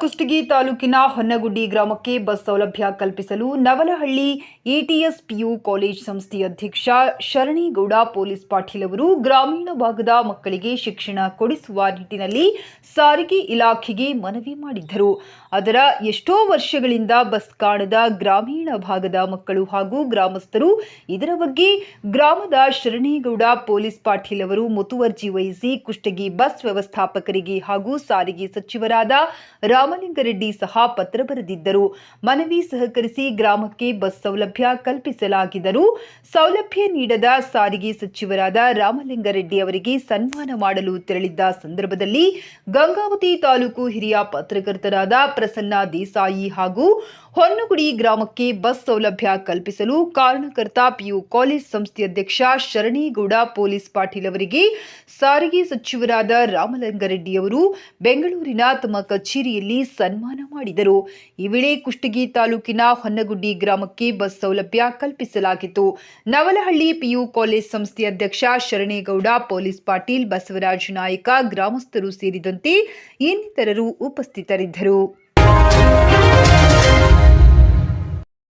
ಕುಷ್ಟಗಿ ತಾಲೂಕಿನ ಹೊನ್ನಗುಡ್ಡಿ ಗ್ರಾಮಕ್ಕೆ ಬಸ್ ಸೌಲಭ್ಯ ಕಲ್ಪಿಸಲು ನವಲಹಳ್ಳಿ ಎಟಿಎಸ್ ಪಿಯು ಕಾಲೇಜ್ ಸಂಸ್ಥೆಯ ಅಧ್ಯಕ್ಷ ಶರಣಿಗೌಡ ಪೊಲೀಸ್ ಪಾಟೀಲ್ ಅವರು ಗ್ರಾಮೀಣ ಭಾಗದ ಮಕ್ಕಳಿಗೆ ಶಿಕ್ಷಣ ಕೊಡಿಸುವ ನಿಟ್ಟಿನಲ್ಲಿ ಸಾರಿಗೆ ಇಲಾಖೆಗೆ ಮನವಿ ಮಾಡಿದ್ದರು. ಅದರ ಎಷ್ಟೋ ವರ್ಷಗಳಿಂದ ಬಸ್ ಕಾಣದ ಗ್ರಾಮೀಣ ಭಾಗದ ಮಕ್ಕಳು ಹಾಗೂ ಗ್ರಾಮಸ್ಥರು, ಇದರ ಬಗ್ಗೆ ಗ್ರಾಮದ ಶರಣಿಗೌಡ ಪೊಲೀಸ್ ಪಾಟೀಲ್ ಅವರು ಮುತುವರ್ಜಿ ವಹಿಸಿ ಕುಷ್ಟಗಿ ಬಸ್ ವ್ಯವಸ್ಥಾಪಕರಿಗೆ ಹಾಗೂ ಸಾರಿಗೆ ಸಚಿವರಾದ ರಾಮಲಿಂಗರೆಡ್ಡಿ ಸಹ ಪತ್ರ ಬರೆದಿದ್ದರು. ಮನವಿ ಸಹಕರಿಸಿ ಗ್ರಾಮಕ್ಕೆ ಬಸ್ ಸೌಲಭ್ಯ ಕಲ್ಪಿಸಲಾಗಿದ್ದರೂ ಸೌಲಭ್ಯ ನೀಡದ ಸಾರಿಗೆ ಸಚಿವರಾದ ರಾಮಲಿಂಗರೆಡ್ಡಿ ಅವರಿಗೆ ಸನ್ಮಾನ ಮಾಡಲು ತೆರಳಿದ್ದ ಸಂದರ್ಭದಲ್ಲಿ ಗಂಗಾವತಿ ತಾಲೂಕು ಹಿರಿಯ ಪತ್ರಕರ್ತರಾದ ಪ್ರಸನ್ನ ದೇಸಾಯಿ ಹಾಗೂ ಹೊನ್ನಗುಡಿ ಗ್ರಾಮಕ್ಕೆ ಬಸ್ ಸೌಲಭ್ಯ ಕಲ್ಪಿಸಲು ಕಾರಣಕರ್ತ ಪಿಯು ಕಾಲೇಜ್ ಸಂಸ್ಥೆ ಅಧ್ಯಕ್ಷ ಶರಣೇಗೌಡ ಪೊಲೀಸ್ ಪಾಟೀಲ್ ಅವರಿಗೆ ಸಾರಿಗೆ ಸಚಿವರಾದ ರಾಮಲಿಂಗಾರೆಡ್ಡಿ ಅವರು ಬೆಂಗಳೂರಿನ ತಮ್ಮ ಕಚೇರಿಯಲ್ಲಿ ಸನ್ಮಾನ ಮಾಡಿದರು. ಈ ವೇಳೆ ಕುಷ್ಟಗಿ ತಾಲೂಕಿನ ಹೊನ್ನಗುಡ್ಡಿ ಗ್ರಾಮಕ್ಕೆ ಬಸ್ ಸೌಲಭ್ಯ ಕಲ್ಪಿಸಲಾಗಿತ್ತು. ನವಲಹಳ್ಳಿ ಪಿಯು ಕಾಲೇಜ್ ಸಂಸ್ಥೆ ಅಧ್ಯಕ್ಷ ಶರಣೇಗೌಡ, ಪೊಲೀಸ್ ಪಾಟೀಲ್, ಬಸವರಾಜ ನಾಯಕ, ಗ್ರಾಮಸ್ಥರು ಸೇರಿದಂತೆ ಇನ್ನಿತರರು ಉಪಸ್ಥಿತರಿದ್ದರು.